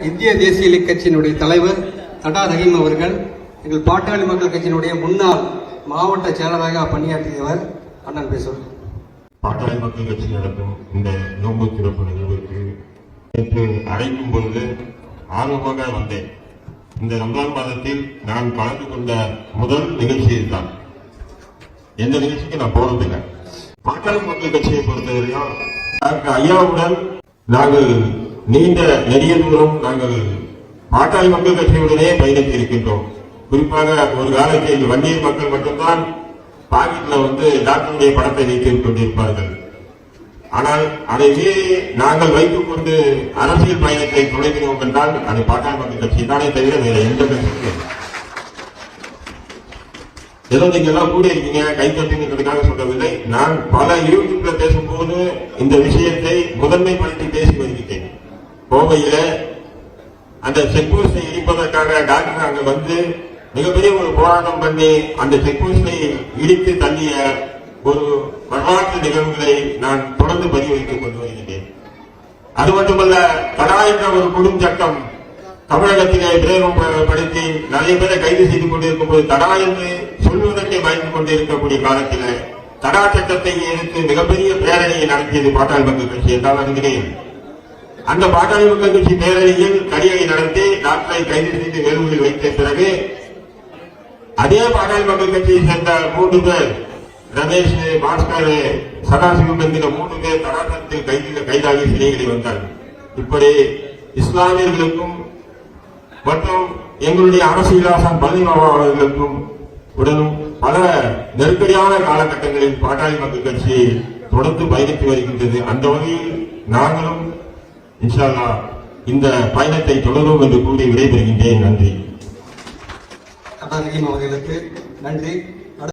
இந்திய தேசிய லீக் கட்சியினுடைய தலைவர் தடா ரஹீம் அவர்கள் எங்கள் பாட்டாளி மக்கள் கட்சியினுடைய முன்னாள் மாவட்ட செயலராக பணியாற்றியவர் அண்ணன் பேசுவார். பாட்டாளி மக்கள் கட்சி நடக்கும் இந்த நோம்பு திறப்பு நிகழ்வுக்கு நேற்று அழைக்கும் பொழுது ஆர்வமாக வந்தேன். இந்த ரம்ஜான் மாதத்தில் நான் கலந்து கொண்ட முதல் நிகழ்ச்சி இதுதான் எந்த நிகழ்ச்சிக்கு நான் போனதில்லை பாட்டாளி மக்கள் கட்சியை பொறுத்தவரையும் ஐயாவுடன் நாங்கள் நீண்ட நெடிய தூரம் நாங்கள் பாட்டாளி மக்கள் கட்சியுடனே பயணித்து இருக்கின்றோம் குறிப்பாக ஒரு காலத்தில் வண்டிய மக்கள் மட்டும்தான் பாக்கெட்ல வந்து டாக்டருடைய படத்தை வைத்துக் கொண்டிருப்பார்கள். ஆனால் அதை மீறி நாங்கள் வைத்துக் கொண்டு அரசியல் பயணத்தை தொடங்கினோம் என்றால் அது பாட்டாளி மக்கள் கட்சி தானே தவிர வேற எந்த கட்சியும் ஏதோ நீங்க எல்லாம் கூட இருக்கீங்க கை தட்டுங்கிறதுக்காக சொல்லவில்லை நான் பல யூடியூப்ல பேசும்போது இந்த விஷயத்தை முதன்மைப்படுத்தி பேசி கோவையில அந்த செக் போஸ்டை இடிப்பதற்காக டாக்டர் அங்க வந்து மிகப்பெரிய ஒரு போராட்டம் பண்ணி அந்த செக் போஸ்டை இடித்து தள்ளிய ஒரு வரலாற்று நிகழ்வுகளை நான் தொடர்ந்து பதிவு கொண்டு வருகின்றேன். அது மட்டுமல்ல கடா என்ற ஒரு குடும் சட்டம் தமிழகத்திலே பிரயோகப்படுத்தி நிறைய பேரை கைது செய்து கொண்டிருக்கும் போது தடா என்று சொல்வதற்கே பயந்து கொண்டிருக்கக்கூடிய காலத்தில் தடா சட்டத்தை எதிர்த்து மிகப்பெரிய பேரணியை நடத்தியது பாட்டாளி பங்கு கட்சி என்றால் அறிகிறேன் அந்த பாட்டாளி மக்கள் கட்சி பேரணியில் கடியை நடத்தி டாக்டரை கைது செய்து வேலூரில் வைத்த பிறகு அதே பாட்டாளி மக்கள் கட்சியை சேர்ந்த மூன்று பேர் ரமேஷ் பாஸ்கர் சதாசிவம் என்கிற மூன்று பேர் தடாகத்தில் கைது கைதாகி சிறைகளில் வந்தார்கள். இப்படி இஸ்லாமியர்களுக்கும் மற்றும் எங்களுடைய அரசியலாசன் பழனிபாபா உடனும் பல நெருக்கடியான காலகட்டங்களில் பாட்டாளி மக்கள் கட்சி தொடர்ந்து பயணித்து வருகின்றது. அந்த வகையில் நாங்களும் இன்ஷால்லா இந்த பயணத்தை தொடரும் என்று கூறி விடைபெறுகின்றேன். நன்றி. அவர்களுக்கு நன்றி.